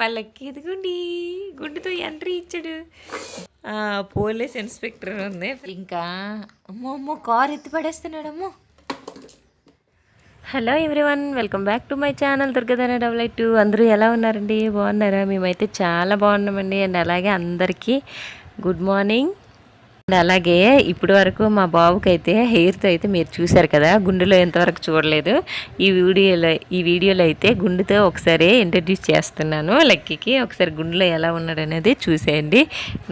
వాళ్ళకి ఎదుగుండి గుండుతో ఎంట్రీ ఇచ్చాడు. పోలీస్ ఇన్స్పెక్టర్ ఉంది. ఇంకా అమ్మో అమ్మో కార్ ఎత్తి పడేస్తున్నాడు అమ్మో. Hello everyone welcome back to my channel Durgadhana double eight two. అందరూ ఎలా ఉన్నారండి? బాగున్నారా? మేమైతే చాలా బాగున్నామండి. అండ్ అలాగే అందరికీ గుడ్ మార్నింగ్. అండ్ అలాగే ఇప్పటి వరకు మా బాబుకి అయితే హెయిర్తో అయితే మీరు చూశారు కదా గుండెలో ఎంతవరకు చూడలేదు. ఈ వీడియోలో ఈ వీడియోలో అయితే గుండెతో ఒకసారి ఇంట్రడ్యూస్ చేస్తున్నాను. లక్కీకి ఒకసారి గుండెలో ఎలా ఉన్నాడు అనేది చూసేయండి.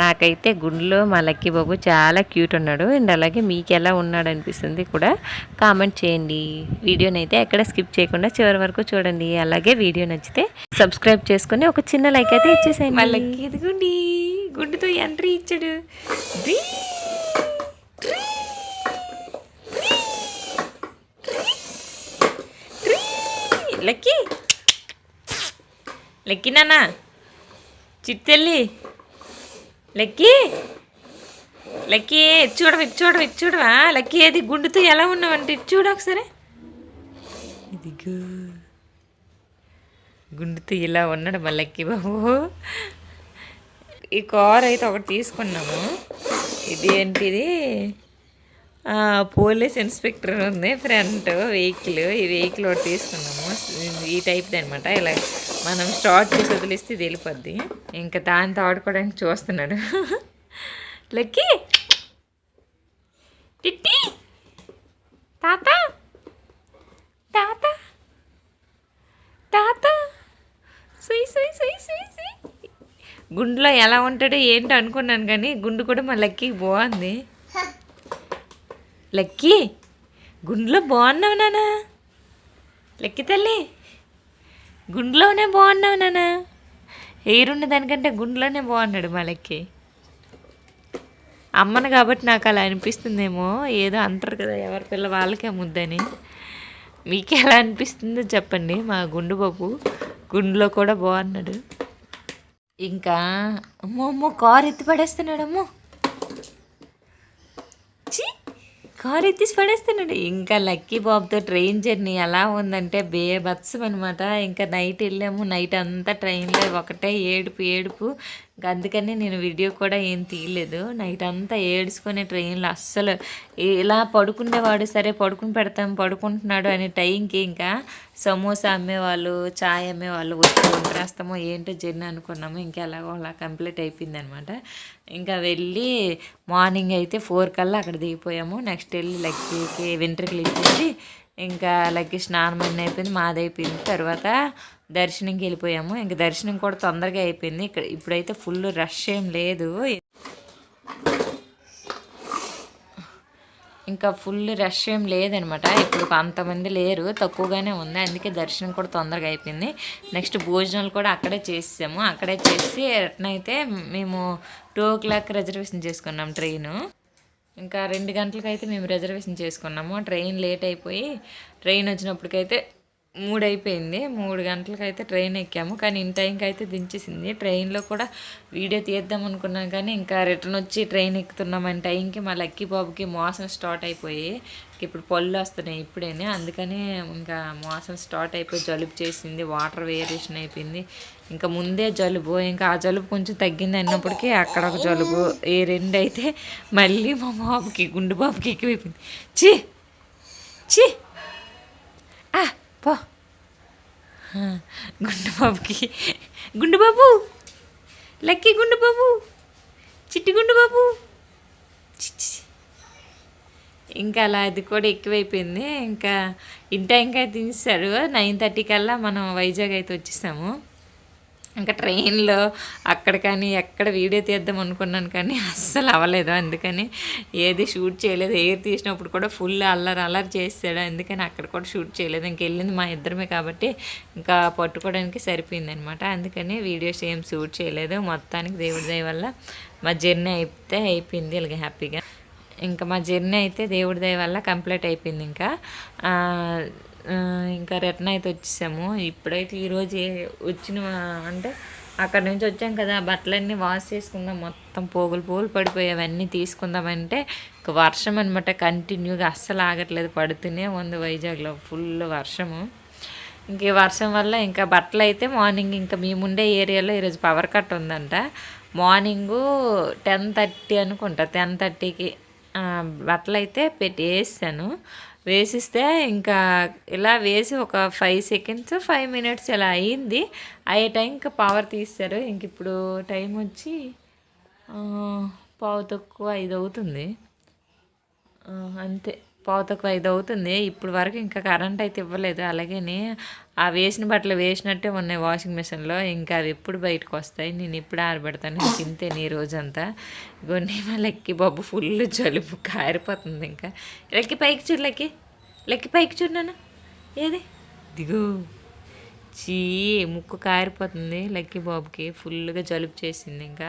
నాకైతే గుండెలో మా లక్కీ బాబు చాలా క్యూట్ ఉన్నాడు. అండ్ అలాగే మీకు ఎలా ఉన్నాడు అనిపిస్తుంది కూడా కామెంట్ చేయండి. వీడియోని అయితే ఎక్కడ స్కిప్ చేయకుండా చివరి వరకు చూడండి. అలాగే వీడియో నచ్చితే సబ్స్క్రైబ్ చేసుకొని ఒక చిన్న లైక్ అయితే ఇచ్చేసేయండి. లక్కీ ఎదుగుండి. గుడ్డుతో ఎంట్రీ ఇచ్చాడు. డ్రీ, లక్కీ. లక్కీ నాన్న. చిట్టెల్లి లక్కీ. లక్కీ చూడవా ఇటు చూడవా. ఇటు చూడవా లక్కీ అది గుండుతో ఎలా ఉన్నావంటే ఇది చూడు ఒకసారి. ఇదిగో. గుండుతో ఇలా ఉన్నాడు మా లక్కీ బాబు. ఈ కార్ అయితే ఒకటి తీసుకున్నాము. ఇది ఏంటిది? పోలీస్ ఇన్స్పెక్టర్ ఉంది. Front vehicle. ఈ వెహికల్ ఒకటి తీసుకున్నాము. ఈ టైప్ది అనమాట ఇలా మనం స్టార్ట్ చేసి వదిలిస్తే ఇది వెళ్ళిపోద్ది. ఇంకా దాంతో ఆడుకోవడానికి చూస్తున్నాడు. లక్కీ! టిట్టి తాత! గుండులో ఎలా ఉంటాడో ఏంటో అనుకున్నాను కానీ గుండు కూడా మా లక్కీకి బాగుంది. లక్కీ గుండులో బాగున్నావు నానా? లక్కీ తల్లి గుండులోనే బాగున్నావు నానా? ఎయిర్ ఉన్న దానికంటే గుండులోనే బాగున్నాడు మా లక్కీ. అమ్మను కాబట్టి నాకు అలా అనిపిస్తుందేమో ఏదో అంటారు కదా ఎవరి పిల్ల వాళ్ళకే ముద్దని. మీకు ఎలా అనిపిస్తుందో చెప్పండి మా గుండు బాబు. గుండులో కూడా బాగున్నాడు. ఇంకా అమ్మో అమ్మో కారు ఎత్తి పడేస్తున్నాడు అమ్మో ఛీ కారు ఎత్తిసి పడేస్తున్నాడు. ఇంకా లక్కీ బాబుతో ట్రైన్ జర్నీ ఎలా ఉందంటే బేబత్సం అనమాట ఇంకా నైట్ వెళ్ళాము. నైట్ అంతా ట్రైన్లో ఒకటే ఏడుపు ఏడుపు. అందుకని నేను వీడియో కూడా ఏం తీయలేదు. నైట్ అంతా ఏడుచుకునే ట్రైన్లో అస్సలు ఇలా పడుకునేవాడు సరే పడుకుని పెడతాం పడుకుంటున్నాడు అనే టైంకి ఇంకా సమోసా అమ్మేవాళ్ళు చాయ్ అమ్మేవాళ్ళు వచ్చి వంటరేస్తామో ఏంటో జర్నీ అనుకున్నాము. ఇంకా ఎలాగో అలా కంప్లీట్ అయిపోయింది అనమాట ఇంకా వెళ్ళి మార్నింగ్ అయితే ఫోర్ కల్లా అక్కడ దిగిపోయాము. నెక్స్ట్ వెళ్ళి లక్కీకి వెంట్రుకలు ఇచ్చేసి ఇంకా లక్కీ స్నానం అన్నీ అయిపోయింది మాది అయిపోయింది. తర్వాత దర్శనంకి వెళ్ళిపోయాము. ఇంకా దర్శనం కూడా తొందరగా అయిపోయింది. ఇక్కడ ఇప్పుడైతే ఫుల్ రష్ ఏం లేదు. ఇంకా ఫుల్ రష్ ఏం లేదనమాట. ఇప్పుడు అంతమంది లేరు తక్కువగానే ఉంది. అందుకే దర్శనం కూడా తొందరగా అయిపోయింది. నెక్స్ట్ భోజనాలు కూడా అక్కడే చేసాము అక్కడే చేసి ఎట్నైతే మేము టూ ఓ క్లాక్ రిజర్వేషన్ చేసుకున్నాం ట్రైను ఇంకా రెండు గంటలకైతే మేము రిజర్వేషన్ చేసుకున్నాము. ట్రైన్ లేట్ అయిపోయి ట్రైన్ వచ్చినప్పటికైతే మూడు అయిపోయింది మూడు గంటలకైతే ట్రైన్ ఎక్కాము. కానీ ఇన్ టైంకి అయితే దించేసింది. ట్రైన్లో కూడా వీడియో తీద్దాం అనుకున్నాం కానీ ఇంకా రిటర్న్ వచ్చి ట్రైన్ ఎక్కుతున్నాం అని టైంకి మా లక్కీ బాబుకి మోసం స్టార్ట్ అయిపోయి ఇప్పుడు పళ్ళు వస్తున్నాయి ఇప్పుడేనే. అందుకనే ఇంకా మోసం స్టార్ట్ అయిపోయి జలుబు చేసింది. వాటర్ వేరియేషన్ అయిపోయింది. ఇంకా ముందే జలుబు ఇంకా ఆ జలుబు కొంచెం తగ్గింది అన్నప్పటికీ అక్కడ ఒక జలుబు ఈ రెండు అయితే మళ్ళీ మా బాబుకి గుండు బాబుకి ఎక్కిపోయింది ఛీ! ఛీ ఆ, పో ఆ, గుండు బాబుకి గుండు బాబు లక్కీ గుండు బాబు చిట్టి గుండు బాబు చి, చి. ఇంకా అలా అది కూడా ఎక్కువైపోయింది. ఇంకా ఇంటా ఇంకా తినేసాడు నైన్ థర్టీ కల్లా మనం వైజాగ్ అయితే వచ్చేసాము. ఇంకా ట్రైన్లో అక్కడ కానీ ఎక్కడ వీడియో తీద్దాం అనుకున్నాను కానీ అస్సలు అవ్వలేదు. అందుకని ఏది షూట్ చేయలేదు. ఎయిర్ తీసినప్పుడు కూడా ఫుల్ అల్లరి అల్లరి చేసాడు అందుకని అక్కడ కూడా షూట్ చేయలేదు. ఇంకెళ్ళింది మా ఇద్దరమే కాబట్టి ఇంకా పట్టుకోవడానికి సరిపోయింది అనమాట అందుకని వీడియోస్ ఏం షూట్ చేయలేదు. మొత్తానికి దేవుడి దయ వల్ల మా జర్నీ అయితే అయిపోయింది ఇలాగ హ్యాపీగా. ఇంకా మా జర్నీ అయితే దేవుడి దయ వల్ల కంప్లీట్ అయిపోయింది ఇంకా. ఇంకా రిటర్న్ అయితే వచ్చేసాము. ఇప్పుడైతే ఈరోజు వచ్చిన అంటే అక్కడ నుంచి వచ్చాం కదా బట్టలన్నీ వాష్ చేసుకుందాం మొత్తం పోగులు పోగులు పడిపోయి అవన్నీ తీసుకుందామంటే వర్షం అనమాట కంటిన్యూగా అస్సలు ఆగట్లేదు పడుతూనే ఉంది వైజాగ్లో ఫుల్ వర్షము. ఇంక ఈ వర్షం వల్ల ఇంకా బట్టలు అయితే మార్నింగ్ ఇంకా మేముండే ఏరియాలో ఈరోజు పవర్ కట్ ఉందంట. మార్నింగు టెన్ థర్టీ అనుకుంటా టెన్ థర్టీకి బట్టలు అయితే పెట్టి వేసాను వేసిస్తే ఇంకా ఇలా వేసి ఒక ఫైవ్ సెకండ్స్ ఫైవ్ మినిట్స్ ఇలా అయ్యింది అయ్యే టైం ఇంకా పవర్ తీస్తారు ఇంక ఇప్పుడు టైం వచ్చి పావు తక్కువ ఐదు అవుతుంది. అంతే. పోతకు ఐదు అవుతుంది ఇప్పుడు వరకు ఇంకా కరెంట్ అయితే ఇవ్వలేదు. అలాగే ఆ వేసిన బట్టలు వేసినట్టే ఉన్నాయి వాషింగ్ మిషన్లో ఇంకా అవి ఎప్పుడు బయటకు వస్తాయి? నేను ఇప్పుడు ఆరబెడతాను. తింతే నీ రోజంతా. కొన్ని లెక్కి బాబు ఫుల్ జలుబు కారిపోతుంది ఇంకా. లెక్కి పైకి చూడు లెక్కి. లెక్కి పైకి చూడు ఏది? దిగు చీ ముక్కు కారిపోతుంది లక్కీ బాబుకి. ఫుల్గా జలుబు చేసింది ఇంకా.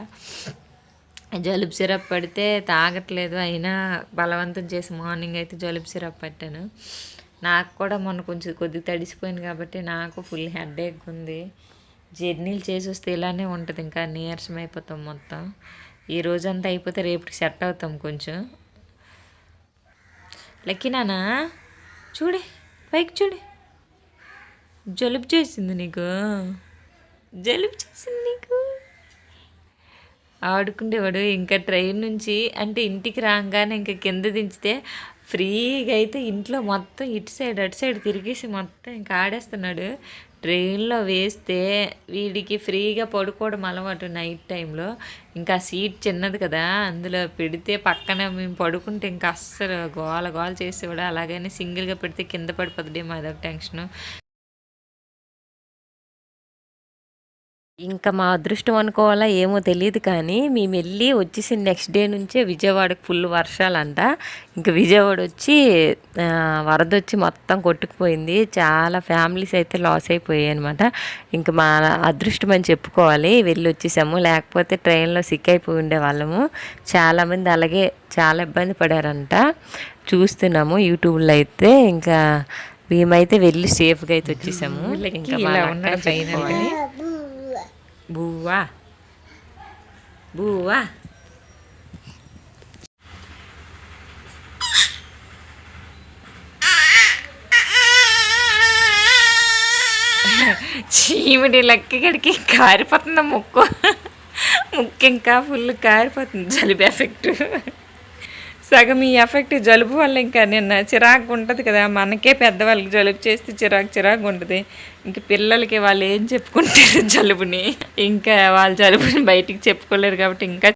జలుబు సిరప్ పడితే తాగట్లేదు అయినా బలవంతం చేసి మార్నింగ్ అయితే జలుబు సిరప్ పట్టాను. నాకు కూడా మొన్న కొంచెం కొద్దిగా తడిసిపోయింది కాబట్టి నాకు ఫుల్ హెడేక్ ఉంది. జర్నీలు చేసి వస్తే ఇలానే ఉంటుంది ఇంకా నీరసం అయిపోతాం మొత్తం. ఈ రోజంతా అయిపోతే రేపటికి సెట్ అవుతాం కొంచెం. లక్కినానా చూడే పైకి చూడే. జలుబు చేసింది నీకు? జలుబు చేసింది నీకు? ఆడుకుండేవాడు. ఇంకా ట్రైన్ నుంచి అంటే ఇంటికి రాగానే ఇంకా కింద దించితే ఫ్రీగా అయితే ఇంట్లో మొత్తం ఇటు సైడ్ అటు సైడ్ తిరిగేసి మొత్తం ఇంకా ఆడేస్తున్నాడు. ట్రైన్లో వేస్తే వీడికి ఫ్రీగా పడుకోవడం అలవాటు నైట్ టైంలో. ఇంకా సీట్ చిన్నది కదా అందులో పెడితే పక్కన మేము పడుకుంటే ఇంకా అస్సలు గోల గోల చేసేవాడు. అలాగని సింగిల్గా పెడితే కింద పడిపోతుందేమో అదొక టెన్షను. ఇంకా మా అదృష్టం అనుకోవాలా ఏమో తెలియదు కానీ మేము వెళ్ళి వచ్చేసిన నెక్స్ట్ డే నుంచే విజయవాడకి ఫుల్ వర్షాలంట. ఇంకా విజయవాడ వచ్చి వరద వచ్చి మొత్తం కొట్టుకుపోయింది. చాలా ఫ్యామిలీస్ అయితే లాస్ అయిపోయాయి అనమాట ఇంకా మా అదృష్టం అని చెప్పుకోవాలి. వెళ్ళి వచ్చేసాము. లేకపోతే ట్రైన్లో సిక్ అయిపోయి ఉండే వాళ్ళము. చాలామంది అలాగే చాలా ఇబ్బంది పడారంట. చూస్తున్నాము యూట్యూబ్లో అయితే. ఇంకా మేమైతే వెళ్ళి సేఫ్గా అయితే వచ్చేసాము. ఇంకా మా ఇలా లక్క ఉన్నాడు చెప్పుకోవాలి. బువ్వా. బువ్వా. చీమిడి లక్కి గడికి కారిపోతుంది ముక్కు. ముక్కు ఇంకా ఫుల్ కారిపోతుంది. జలుబు ఎఫెక్ట్ సగం ఈ ఎఫెక్ట్ జలుబు వల్ల ఇంకా నిన్న చిరాకు ఉంటుంది కదా మనకే పెద్దవాళ్ళకి జలుబు చేస్తే చిరాకు చిరాకు ఉంటుంది. ఇంక పిల్లలకి వాళ్ళు ఏం చెప్పుకుంటారు జలుబుని? ఇంకా వాళ్ళ జలుబుని బయటికి చెప్పుకోలేరు కాబట్టి ఇంకా